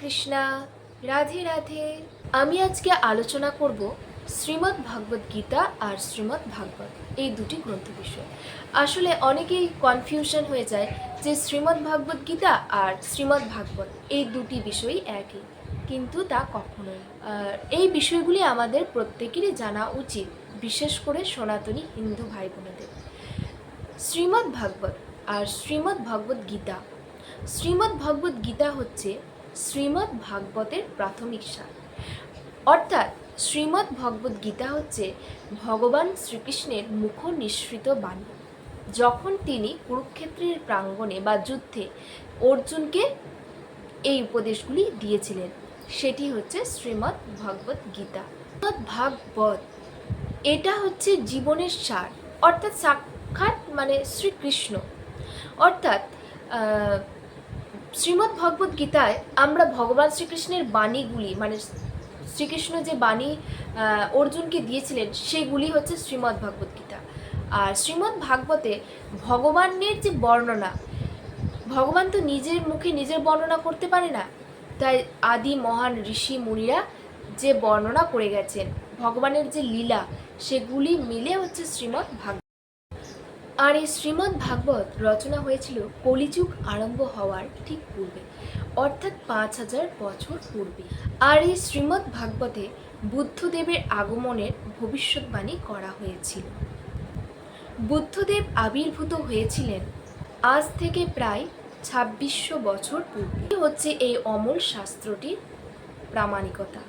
কৃষ্ণা, রাধে রাধে। আমি আজকে আলোচনা করব শ্রীমদ্ ভাগবত গীতা আর শ্রীমদ্ ভাগবত, এই দুটি গ্রন্থ বিষয়। আসলে অনেকেই কনফিউশন হয়ে যায় যে শ্রীমদ্ ভাগবত গীতা আর শ্রীমদ্ ভাগবত, এই দুটি বিষয়ই একই, কিন্তু তা কখনোই। এই বিষয়গুলি আমাদের প্রত্যেকেরই জানা উচিত, বিশেষ করে সনাতনী হিন্দু ভাই বোনেদের শ্রীমদ্ ভাগবত আর শ্রীমদ্ ভগবত গীতা। শ্রীমদ্ ভগবত গীতা হচ্ছে শ্রীমদ্ ভাগবতের প্রাথমিক সার। অর্থাৎ শ্রীমদ্ ভগবত গীতা হচ্ছে ভগবান শ্রীকৃষ্ণের মুখ নিঃসৃত বাণী। যখন তিনি কুরুক্ষেত্রের প্রাঙ্গণে বা যুদ্ধে অর্জুনকে এই উপদেশগুলি দিয়েছিলেন, সেটি হচ্ছে শ্রীমদ্ ভগবত গীতা। ভাগবত, এটা হচ্ছে জীবনের সার, অর্থাৎ সাক্ষাৎ মানে শ্রীকৃষ্ণ। অর্থাৎ শ্রীমদ্ ভগবত গীতায় আমরা ভগবান শ্রীকৃষ্ণের বাণীগুলি মানে শ্রীকৃষ্ণ যে বাণী অর্জুনকে দিয়েছিলেন, সেগুলি হচ্ছে শ্রীমদ্ ভগবত গীতা। আর শ্রীমদ্ ভাগবতে ভগবানের যে বর্ণনা, ভগবান তো নিজের মুখে নিজের বর্ণনা করতে পারে না, তাই আদি মহান ঋষি মুনিরা যে বর্ণনা করে গেছেন, ভগবানের যে লীলা, সেগুলি মিলে হচ্ছে শ্রীমদ্ ভাগবত আর এই শ্রীমদ্ ভাগবত রচনা হয়েছিল কলিযুগ আরম্ভ হওয়ার ঠিক পূর্বে, অর্থাৎ পাঁচ হাজার বছর পূর্বে। আর এই শ্রীমদ্ ভাগবতে বুদ্ধদেবের আগমনের ভবিষ্যৎবাণী করা হয়েছিল। বুদ্ধদেব আবির্ভূত হয়েছিলেন আজ থেকে প্রায় ছাব্বিশশো বছর পূর্বে। হচ্ছে এই অমল শাস্ত্রটির প্রামাণিকতা।